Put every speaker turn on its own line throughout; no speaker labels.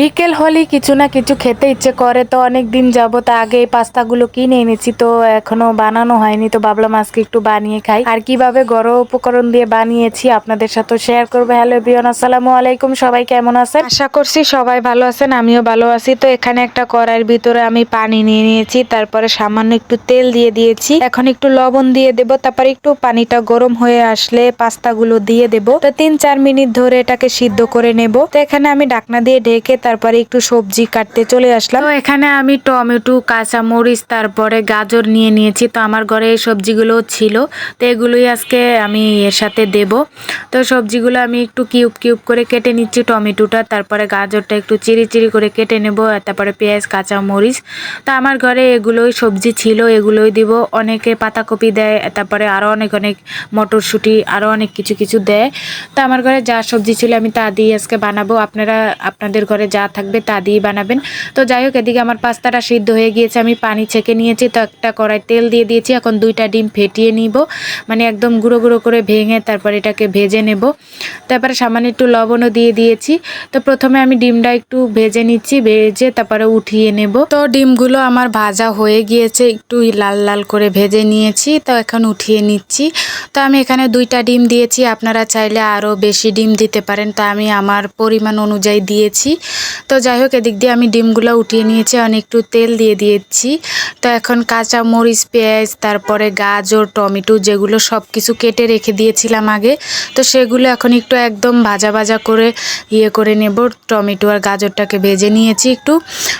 বিকেল হলেই কিছু না কিছু খেতে ইচ্ছে করে। তো অনেক দিন যাবত আগে এই পাস্তাগুলো কিনে এনেছি, তো এখনও বানানো হয়নি। তো ভাবলাম আজকে একটু বানিয়ে খাই। আর কীভাবে গরম উপকরণ দিয়ে বানিয়েছি আপনাদের সাথে শেয়ার করব। হ্যালো বিয়ন আসসালামু আলাইকুম। সবাই কেমন আছেন? আশা করছি সবাই ভালো আছেন, আমিও ভালো আছি। তো এখানে একটা কড়াইয়ের ভিতরে আমি পানি নিয়ে নিয়েছি, তারপরে সামান্য একটু তেল দিয়ে দিয়েছি। এখন একটু লবণ দিয়ে দেব, তারপরে একটু পানিটা গরম হয়ে আসলে পাস্তাগুলো দিয়ে দেব। তো তিন চার মিনিট ধরে এটাকে সিদ্ধ করে নেব। তো এখানে আমি ডাকনা দিয়ে ঢেকে তারপরে একটু সবজি কাটতে চলে আসলাম। তো এখানে আমি টমেটো কাঁচা মরিচ তারপরে গাজর নিয়ে নিয়েছি। তো আমার ঘরে এই সবজিগুলো ছিল। তো এগুলোই আজকে আমি এর সাথে দেব। তো সবজিগুলো আমি একটু কিউব কিউব করে কেটে নিচ্ছি টমেটোটা। তারপরে গাজরটা একটু চিরি চিরি করে কেটে নেব। তারপরে পেঁয়াজ কাঁচা মরিচ তো আমার ঘরে এগুলোই সবজি ছিল, এগুলোই দিব। অনেকে পাতাকপি দেয়, তারপরে আরও অনেক অনেক মটরশুঁটি আরও অনেক কিছু কিছু দেয়। তো আমার ঘরে যা সবজি ছিল আমি তা দিয়ে আজকে বানাবো। আপনারা, আপনাদের ঘরে যা থাকবে তা দিয়ে বানাবেন। তো যাই হোক, এদিকে আমার পাস্তাটা সিদ্ধ হয়ে গিয়েছে। আমি পানি ছেঁকে নিয়েছি, তো একটা কড়াই তেল দিয়ে দিয়েছি। এখন দুইটা ডিম ফেটিয়ে নিব। মানে একদম গুঁড়ো গুঁড়ো করে ভেঙে তারপর এটাকে ভেজে নেব। তারপরে সামান্য একটু লবণও দিয়ে দিয়েছি। তো প্রথমে আমি ডিমটা একটু ভেজে নিচ্ছি, ভেজে তারপরে উঠিয়ে নেব। তো ডিমগুলো আমার ভাজা হয়ে গিয়েছে, একটু লাল লাল করে ভেজে নিয়েছি। তো এখন উঠিয়ে নিচ্ছি। তো আমি এখানে দুইটা ডিম দিয়েছি। আপনারা চাইলে আরও বেশি ডিম দিতে পারেন। তা আমি আমার পরিমাণ অনুযায়ী দিয়েছি। তো যাই হোক এদিক দিয়ে আমি ডিমগুলো উঠিয়ে নিয়েছি অনেক একটু তেল দিয়ে দিয়েছি। তো এখন কাঁচা মরিচ পেঁয়াজ, তারপরে গাজর, টমেটো যেগুলো সব কিছু কেটে রেখে দিয়েছিলাম আগে, তো সেগুলো এখন একটু একদম ভাজা ভাজা করে ইয়ে করে নেব। টমেটো আর গাজরটাকে ভেজে নিয়েছি একটু।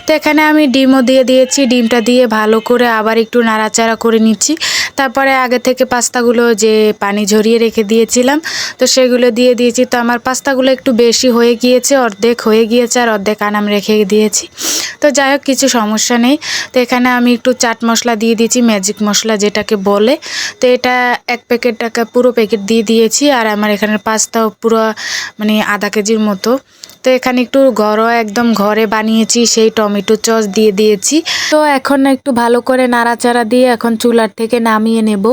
তো এখানে আমি ডিমও দিয়ে দিয়েছি, ডিমটা দিয়ে ভালো করে আবার একটু নাড়াচাড়া করে নিচ্ছি। তারপরে আগে থেকে পাস্তাগুলো যে পানি ঝরিয়ে রেখে দিয়েছিলাম, তো সেগুলো দিয়ে দিয়েছি। তো আমার পাস্তাগুলো একটু বেশি হয়ে গিয়েছে, অর্ধেক হয়ে গিয়েছে আর অর্ধেক আনাম রেখে দিয়েছি। তো যাই হোক, কিছু সমস্যা নেই। তো এখানে আমি একটু চাট মশলা দিয়ে দিয়েছি ম্যাজিক মশলা যেটাকে বলে। তো এটা এক প্যাকেট টাকা পুরো প্যাকেট দিয়ে দিয়েছি, আর আমার এখানে পাস্তাও পুরো মানে আধা কেজির মতো। তো এখানে একটু ঘরোয়া একদম ঘরে বানিয়েছি, সেই টমেটো চস দিয়ে দিয়েছি। তো এখন একটু ভালো করে নাড়াচাড়া দিয়ে এখন চুলার থেকে নামিয়ে নেব।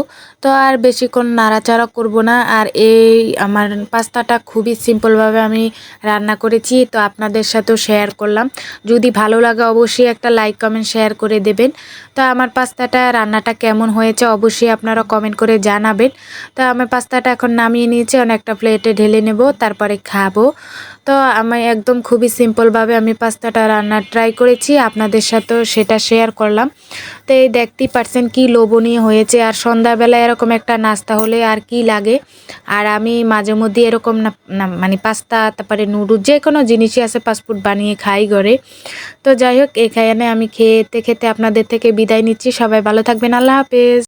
তো আর বেশিক্ষণ নাড়াচাড়া করব না। আর এই আমার পাস্তাটা খুবই সিম্পলভাবে আমি রান্না করেছি, তো আপনাদের সাথেও শেয়ার করলাম। যদি ভালো লাগে অবশ্যই একটা লাইক, কমেন্ট, শেয়ার করে দেবেন। তো আমার পাস্তাটা রান্নাটা কেমন হয়েছে অবশ্যই আপনারা কমেন্ট করে জানাবেন। তো আমার পাস্তাটা এখন নামিয়ে নিয়েছি অনেকটা প্লেটে ঢেলে নেব, তারপরে খাব। তো আমি একদম খুবই সিম্পলভাবে আমি পাস্তাটা রান্না ট্রাই করেছি, আপনাদের সাথেও সেটা শেয়ার করলাম। তো এই দেখতেই পারছেন কি লোভনীয় হয়েছে, আর সন্ধ্যাবেলা এরকম একটা নাস্তা হলে আর কি লাগে। আর আমি মাঝে মধ্যে এরকম না মানে পাস্তা, তারপরে নুডলস, যে কোনো জিনিসই আছে ফাস্টফুড বানিয়ে খাই ঘরে। তো যাই হোক, এখানে আমি খেতে খেতে আপনাদের থেকে বিদায় নিচ্ছি। সবাই ভালো থাকবেন, আল্লাহ হাফেজ।